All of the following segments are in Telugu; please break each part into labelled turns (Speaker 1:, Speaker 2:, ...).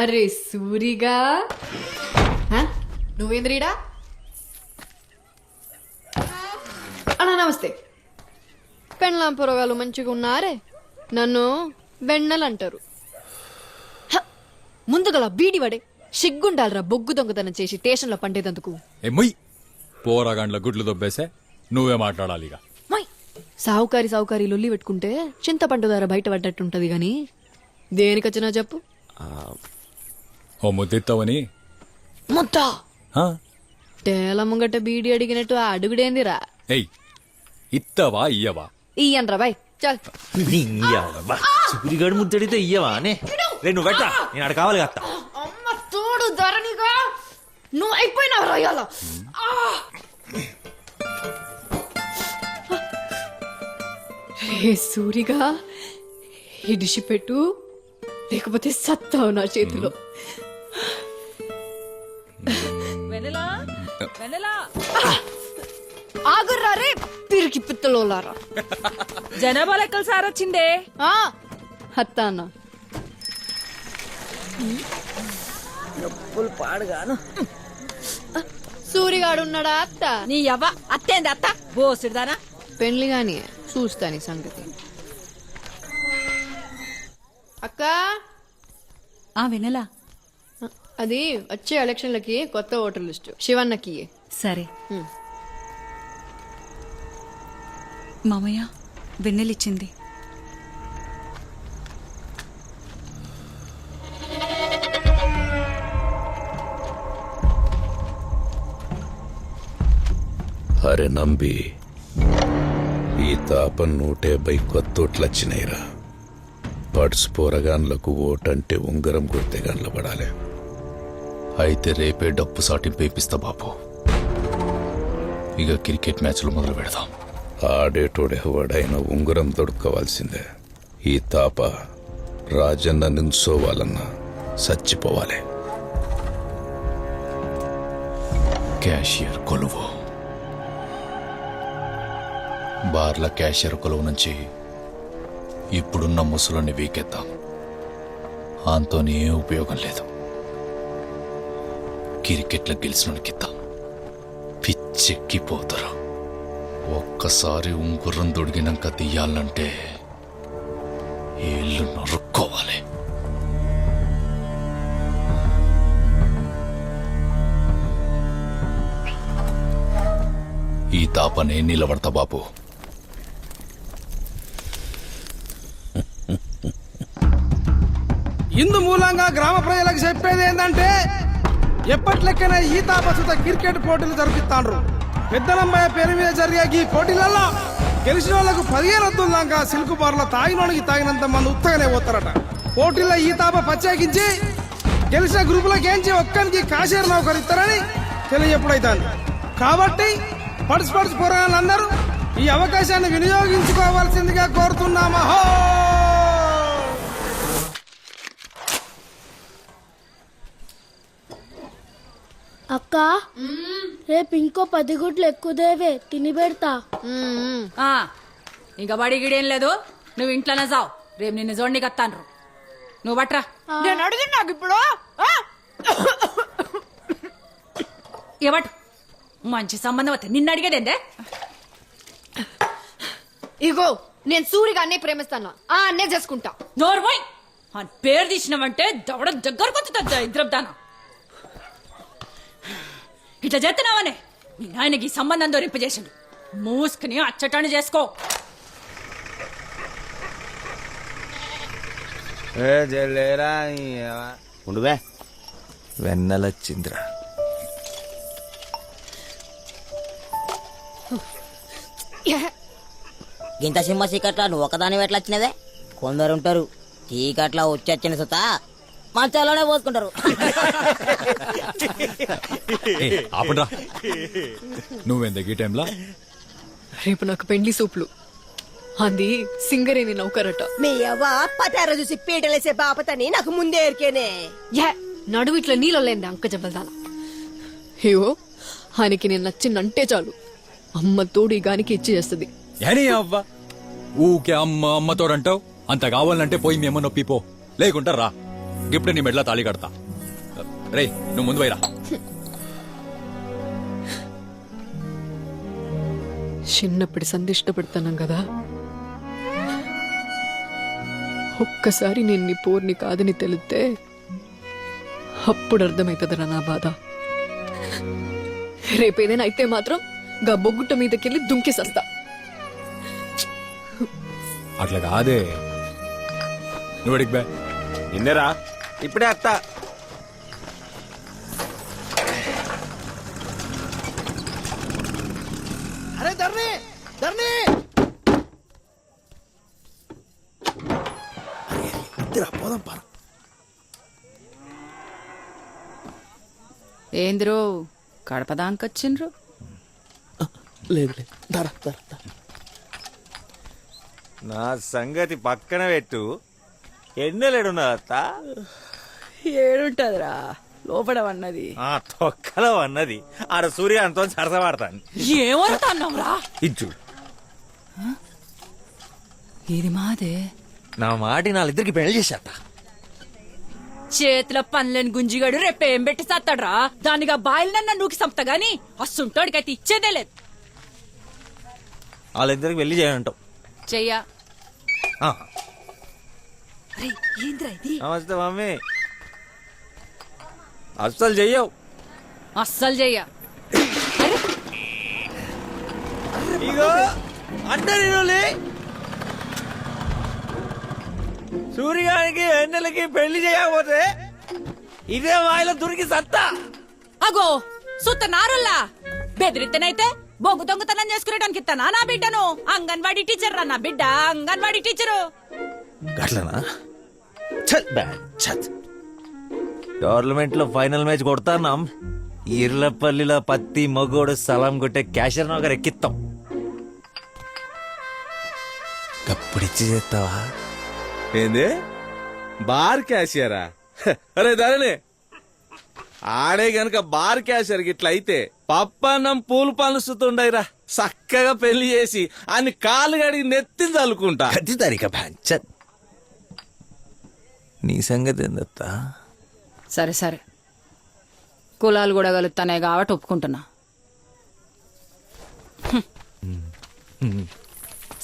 Speaker 1: అరే సూరిగా? నువ్వేంద్రీడా? అన్నా నమస్తే. పెళ్ళాం పొరగాలు మంచిగా ఉన్నారే? నన్ను బెన్నెలు అంటారు! ముందుగల బీడి వడే సిగ్గుండాలరా బొగ్గు దొంగతనం చేసి స్టేషన్లో పండేదందుకు.
Speaker 2: ఏ మొయ్! పోరాగాండ్ల గుడ్లు దొబ్బేసే నువ్వే మాట్లాడాలి
Speaker 1: సావుకారి సావుకారి లొల్లి పెట్టుకుంటే చింతపండు ధర బయట పడ్డట్టుంటది గాని దేనికొచ్చినా చెప్పు.
Speaker 2: ఓ ముద్దిత్తవని?
Speaker 1: మొత్తా
Speaker 2: హా?
Speaker 1: టేల ముంగట బీడి అడిగినట్టు ఆ అడుగుడేందిరా?
Speaker 2: ఏయ్ ఇత్తవా ఇయ్యవా?
Speaker 1: ఇయ్యన్రా బాయ్. చల్.
Speaker 3: సూరిగాడు ముద్దడితే ఇయ్యవా అనే రే నువ్వు పెట్టా నేను అక్కడ కావాలి అత్త
Speaker 1: అమ్మ తోడు ధరణిగా నువ్వు అయిపోయినావు రయ్యాల రే సూరిగా ఇడిసి పెట్టు లేకపోతే సత్తావు నా చేతిలో.
Speaker 4: వెనలా
Speaker 1: ఆగుర్రా రే పిరికి పిత్తలోలారా.
Speaker 4: జనాభా లెక్కలు సార్ వచ్చిందే.
Speaker 1: ఆ, అత్త అన్న సూరిగాడు ఉన్నాడా అత్త?
Speaker 4: నీ అవ్వ అత్తేంది అత్త? బోసుడుదానా
Speaker 1: పెళ్ళి గాని చూస్తాని సంగతి. అక్క?
Speaker 5: ఆ వెనలా
Speaker 1: అది వచ్చే ఎలక్షన్లకి కొత్త ఓటర్ లిస్టు. శివన్నకి.
Speaker 5: సరే. మామయ్య వెన్నెలిచ్చింది
Speaker 6: అరే నంబి ఈ తాప నూటేబై కొత్తోట్లొచ్చినాయిరా. పడ్స్ పోరగాన్లకు ఓటంటే ఉంగరం కొడితే పడాలి
Speaker 7: అయితే రేపే డప్పు సాటింపు ఇప్పిస్తా బాబు. ఇక క్రికెట్ మ్యాచ్లు మొదలు పెడదాం.
Speaker 6: ఆడేటోడెవడైనా ఉంగరం దొడుక్కోవాల్సిందే. ఈ తాప రాజన్న నించోవాలన్నా చచ్చిపోవాలి.
Speaker 7: క్యాషియర్ కొలువు. బార్ల క్యాషియర్ కొలువు నుంచి ఇప్పుడున్న ముసలుని వీకెత్తాం. ఆంతోని ఏ ఉపయోగం లేదు. క్రికెట్లో గెలిచినోనికిద్దాం పిచ్చెక్కిపోతారు. ఒక్కసారి ఉంగుర్రం దొడిగినాక తీయాలంటే ఏళ్ళు నరుక్కోవాలి. ఈ తాపనే నిలబడతా బాబు
Speaker 8: ఇందు మూలంగా గ్రామ ప్రజలకు చెప్పేది ఏంటంటే ఎప్పట్లెక్కనే ఈ తాపసుత క్రికెట్ పోటీలు జరిపిస్తాండ్రు పెద్దలంబయ్య పేరు మీద జరిగే ఈ పోటీలలో గెలిచిన వాళ్ళకు పదిహేను వద్దుల దాకా సిల్క్ బార్ల తాగినోడికి తాగినంత మంది ఉత్తగానే పోతారట. పోటీల్లో ఈ తాప ప్రత్యేకించి గెలిచిన గ్రూపులకేంచి ఒక్కరికి కాశీర్ నౌకరు ఇస్తారని తెలియజెప్పుడైతాను కాబట్టి పడుచు పడుచు పోరాళ్ళందరూ ఈ అవకాశాన్ని వినియోగించుకోవాల్సిందిగా కోరుతున్నామహో
Speaker 9: అక్క రేపు ఇంకో పది గుడ్లు ఎక్కువదేవే తిని పెడతా.
Speaker 4: ఆ ఇంకా బడి గిడేం లేదు. నువ్వు ఇంట్లోనే జావు. రేపు నిన్ను జోడికి వస్తాను నువ్వు బట్రా
Speaker 1: నేను అడిగింది నాకు ఇప్పుడు. ఆ?
Speaker 4: ఇవ్వటు మంచి సంబంధం వస్తే నిన్ను అడిగేదేందే?
Speaker 1: ఇగో నేను సూరిగా అన్నే ప్రేమిస్తాను. ఆ అన్నే చేసుకుంటా.
Speaker 4: నోర్మోయ్ ఆ పేరు తీసినావంటే దవడ దగ్గరకు వచ్చుతుంది ఇద్దరుదానా ఇట్లా చేస్తున్నావనే మీ నాయనకి ఈ సంబంధం దొరింపజేసిండు మూసుకుని అచ్చటాన్ని చేసుకో.
Speaker 3: ఉండువే వెన్నెలొచ్చిందిరా
Speaker 10: గింత సింహ చీకట్ల నువ్వు ఒకదాని ఎట్లా వచ్చినదే కొందరు ఉంటారు. చీకట్ల వచ్చి వచ్చిన సుత. మంచాలోనే పోసుకుంటారు.
Speaker 2: ఏ, ఆపండ్రా. నువ్వెందుకు ఈ టైంలో?
Speaker 1: రేపు నాకు పెండ్లి సూపులు. అది సింగరేని నౌకరట.
Speaker 11: మీ అవ్వ పతార చూసి పీటలేసే బాపతని నాకు ముందే ఎరికేనే.
Speaker 1: యా నడువు ఇట్లా నీళ్ళు లేంది అంక జబ్బదాన అయ్యో ఆయనకి నేను నచ్చిందంటే చాలు. అమ్మ తోడు ఈ గానికి ఇచ్చి చేస్తుంది.
Speaker 2: ఏని అవ్వ? ఊకే అమ్మ అమ్మతోడంటావు అంత కావాలంటే పోయి మేము నొప్పి పో గిఫ్ట్ నీ మెడలో తాళి కడతా. రే నువ్వు ముందు పోయిరా.
Speaker 1: చిన్నప్పుడు సంధి ఇష్టపడతాను కదా. ఒక్కసారి నేను నీ పోర్ని కాదని తెలిస్తే అప్పుడు అర్థమవుతుందిరా నా బాధ. రేపేదైనా అయితే మాత్రం గా బొగ్గుట్ట మీదకెళ్ళి దుంకేసస్తా.
Speaker 2: అట్లా కాదే. నువ్వు అడిగి బే.
Speaker 3: ఇందేరా ఇప్పుడే అత్త.
Speaker 8: అరే ధర్ని ధర్ని. పోదాం పార
Speaker 4: ఏంద్రో కడప దాంకొచ్చిండ్రు
Speaker 8: లేదు లేదు. ధర ధర ధర.
Speaker 3: నా సంగతి పక్కన పెట్టు. ఎన్నెలేడున్నా అత్త?
Speaker 4: ఏడుంటదిరా. లోపల అన్నది
Speaker 3: ఆ తొక్కలో అన్నది ఆడ సూర్యాంతో సరసమాడతాను
Speaker 4: ఏమవుతున్నావురా
Speaker 3: ఇచ్చుడు
Speaker 4: ఇది మాదే?
Speaker 3: నా మాటి నాళ్ళిద్దరికి పెళ్ళి చేసేస్తా
Speaker 4: చేతిలో పనులేని గుంజిగాడు రేపేం పెట్టి సత్తాడ్రా? దానిగా బాయిలనన్న నూకి సంపుతా గాని అస్సుంటోడికైతే ఇచ్చేదే లేదు.
Speaker 3: వాళ్ళిద్దరికి పెళ్ళి చేయనంటావు
Speaker 4: చెయ్యా. ఏంద్రా ఇది?
Speaker 3: నమస్తే మమ్మీ. అస్సలు చెయ్యవు.
Speaker 4: అస్సలు చెయ్యా.
Speaker 3: ఇగో. సూర్యానికి ఎన్నెలకి పెళ్ళి చేయకపోతే ఇదే వాయిలో దొరికి సత్తా.
Speaker 4: అగో సుత్త నారుల్లా. బెదిరితేనైతే బొగ్గు దొంగతనం చేసుకునేటానికి ఇస్తానా నా బిడ్డను? అంగన్వాడీ టీచర్ రా నా బిడ్డ అంగన్వాడీ టీచరు.
Speaker 3: గట్లనా? చత్ గవర్నమెంట్లో ఫైనల్ మ్యాచ్ కొడతాన్నాం. ఈర్లపల్లిలో పత్తి మగోడు సలాం కొట్టే క్యాషర్ నగర్ ఎక్కిస్తాం కప్పుడిచ్చి చేస్తావా?
Speaker 8: ఏంది? బార్ క్యాషియరా? హ, అరే ధరణి ఆడే గనక బార్ క్యాషియర్ గిట్ల అయితే పప్పన్నం పూలు పనుస్తుండయిరా చక్కగా పెళ్ళి చేసి అన్ని కాలు గడిగి నెత్తి చల్లుకుంటా
Speaker 3: అది తరిక నీ సంగతి ఏందత్తా?
Speaker 4: సరే సరే. కులాలు కూడా కలుగుతానే కాబట్టి ఒప్పుకుంటున్నా.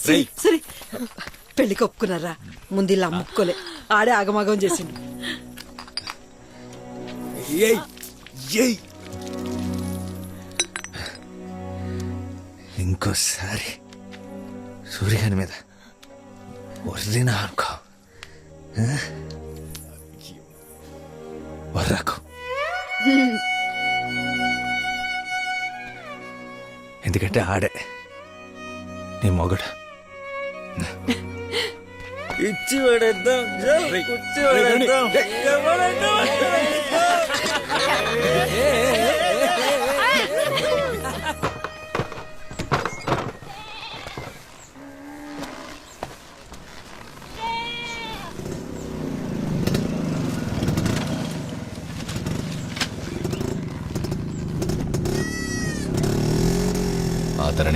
Speaker 11: సరే పెళ్ళికి ఒప్పుకున్నారా? ముందు ఇలా అమ్ముకోలే. ఆడే ఆగమాగం చేసిండు.
Speaker 3: ఏయ్ ఇంకోసారి సూర్యగాని మీద వదిలినా అనుకో? వర్రకు. ఎందుకంటే ఆడే. నీ మొగడు. ఇచ్చి పడేద్దాం ఇచ్చి పడేద్దాం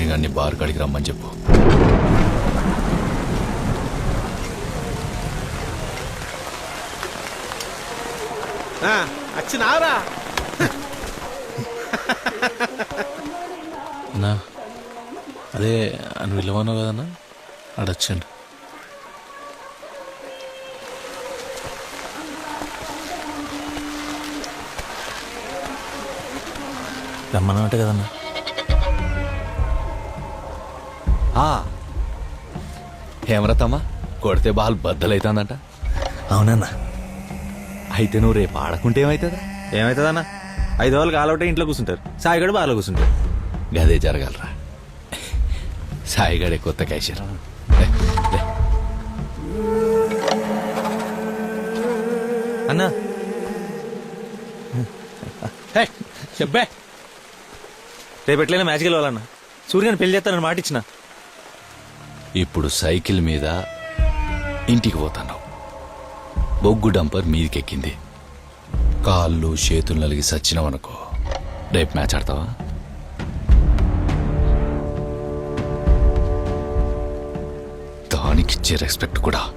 Speaker 7: గారిని బార్ కాడికి రమ్మని చెప్పు.
Speaker 8: వచ్చినారా
Speaker 7: అన్నా అదే అని విలువను కదన్నా? అడొచ్చండి
Speaker 3: రమ్మన్నమాట కదన్నా?
Speaker 7: హేమరతమ్మా కొడితే బాల్ బద్దలైతుందంట.
Speaker 3: అవునన్నా.
Speaker 7: అయితే నువ్వు రేపు ఆడకుంటే ఏమైతుందా?
Speaker 3: ఏమవుతుందన్నా ఐదు రోజులు కాలవుటే ఇంట్లో కూర్చుంటారు సాయిగడు బాగా కూర్చుంటారు
Speaker 7: గదే జరగలరా. సాయిగడే కొత్త క్యాషియర్.
Speaker 3: అన్నా.
Speaker 8: చెప్పే.
Speaker 3: రేపు ఎట్లయినా మ్యాచ్ గెలవాలన్నా. సూర్యని పెళ్ళి చేస్తానని మాట ఇచ్చిన
Speaker 7: ఇప్పుడు సైకిల్ మీద ఇంటికి పోతాను బొగ్గు డంపర్ మీదికెక్కింది. కాళ్ళు చేతులు నలిగి సచ్చినావనుకో రేపు మ్యాచ్ ఆడతావా? దానికిచ్చే రెస్పెక్ట్ కూడా.